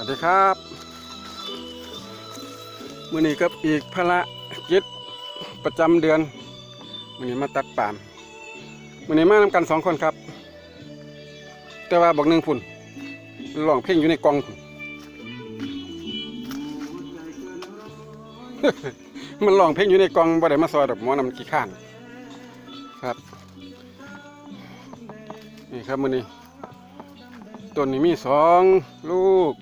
ัสดีครับมื้อนี้กับอีกภาระกิจประจำเดือนมื้อนี้มาตัดปามมื้อนี้มานำกันสองคนครับ แต่ว่าบักหนึ่งพุ่นมันร้องเพลงอยู่ในกองพุ่นมันร้องเพลงอยู่ในกองบ่ได้มาซอยดอกหมอนํขี้ข้านครับนี่ครับมื้อนี้ต้นนี้มีสองลูก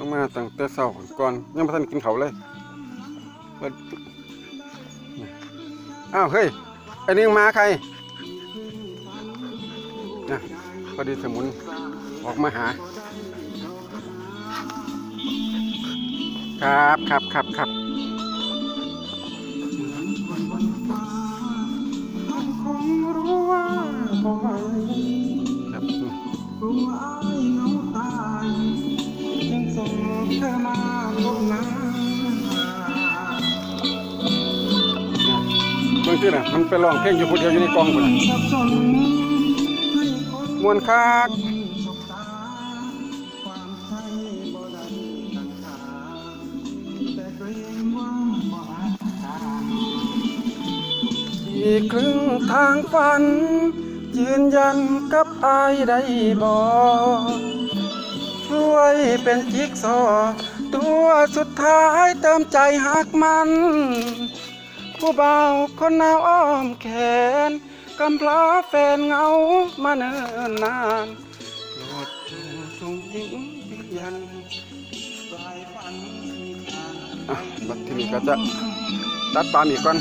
ลงมาตั้งแต่เช้าก่อนยังไม่ทันกินเขาวเลยเปิดอ้าวเฮ้ยไอ้นี่มาใครนะพอดีสมุนออกมาหา ครับครับครับครับครับ ส่งเธอมาพบหน้าเบิ่งที่น่ะมันไปร้องเพลงอยู่คนเดียวอยู่ในกล่องพุ่นน่ะสับสนให้คนมวนคักสบตาความใช่บ่ได้ตั้งตาแต่เกรงว่าบ่อาจตามอีกครึ่งทางฝัน ยืนยันกับอายได้บอกช่ วยเป็นจิ๊กซอ ตัวสุดท้ายเติมใจหักมัน ผู้เบาคนหนาวอ้อมแขนกำพร้าแฟนเงามาเนิ่นนานโปรดจงจงยิงยืนยันปลายฝันมีทางอะบัดทีนี้ก็จะตัดปาล์มอีกก่อน